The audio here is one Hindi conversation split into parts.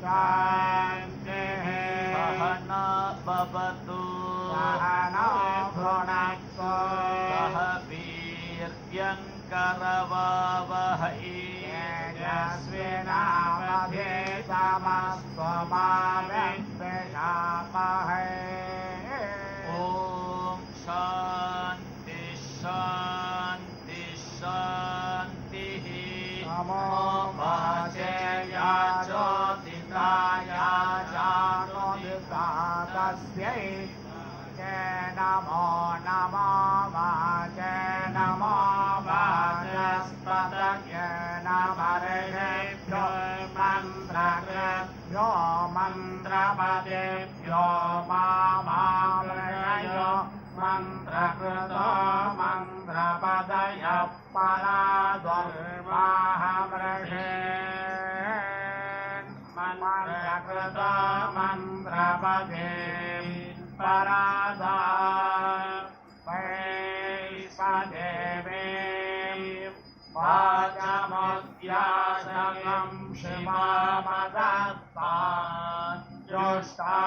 शान्तिः सहना भवतु सहनो भुनक्तु सह वीर्यङ्करवावहै तेजस्विनामधेतमस्तु मा मन्त्रकृतो मन्त्रपदय परादुर्वाहमृषे मन्त्रकृत मन्त्रपदे परादा वैश्वदेवे वाचमुद्याशकं शिवामदत्तान् जुष्टा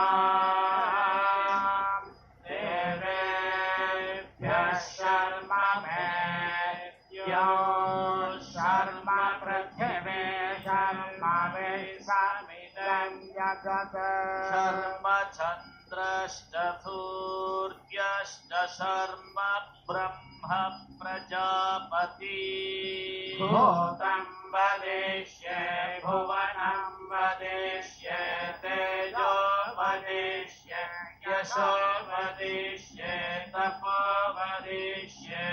शर्म सूर्यश्च शर्म ब्रह्म प्रजापति भूतं वदिष्ये भुवनं वदिष्ये तेजो वदिष्ये यशो वदिष्ये तपो वदिष्ये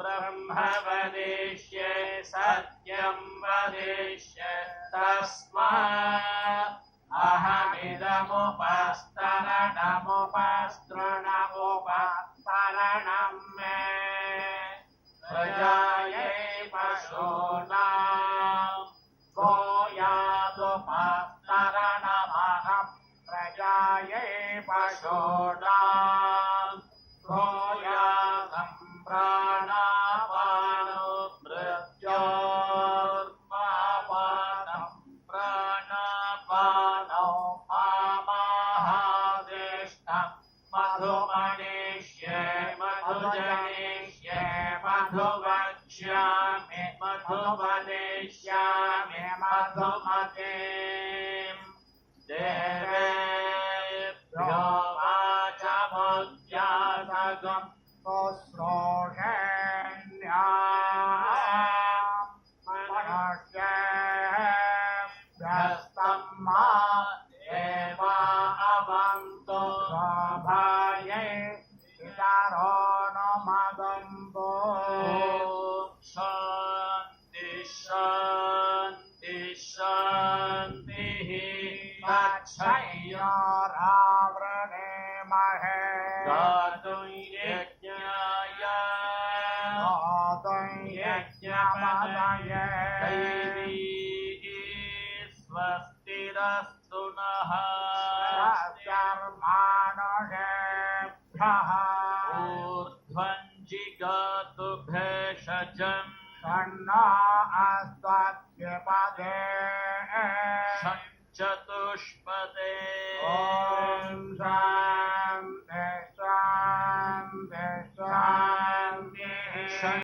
ब्रह्म वदिष्ये सत्यं वदिष्ये तस्मात् अहमिदमुपस्तरणमुपस्तृणमुपस्तरणं मे। प्रजायै पशूनां गोयादुपस्तरणमहं प्रजायै पशूनां मधुमणिष्ये मधुजनिष्ये मधुवक्ष्यामि मधुवदिष्यामि मधुमतीम् देवेभ्यो वाचमुद्यासगम् तच्छय्योरावृणे महे। यज्ञमदये। स्वस्तिरस्तु नः। कर्मानुषेभ्यः ऊर्ध्वं जिगातु भेषजम् षण्णो अस्त्वद्विपदे Oh.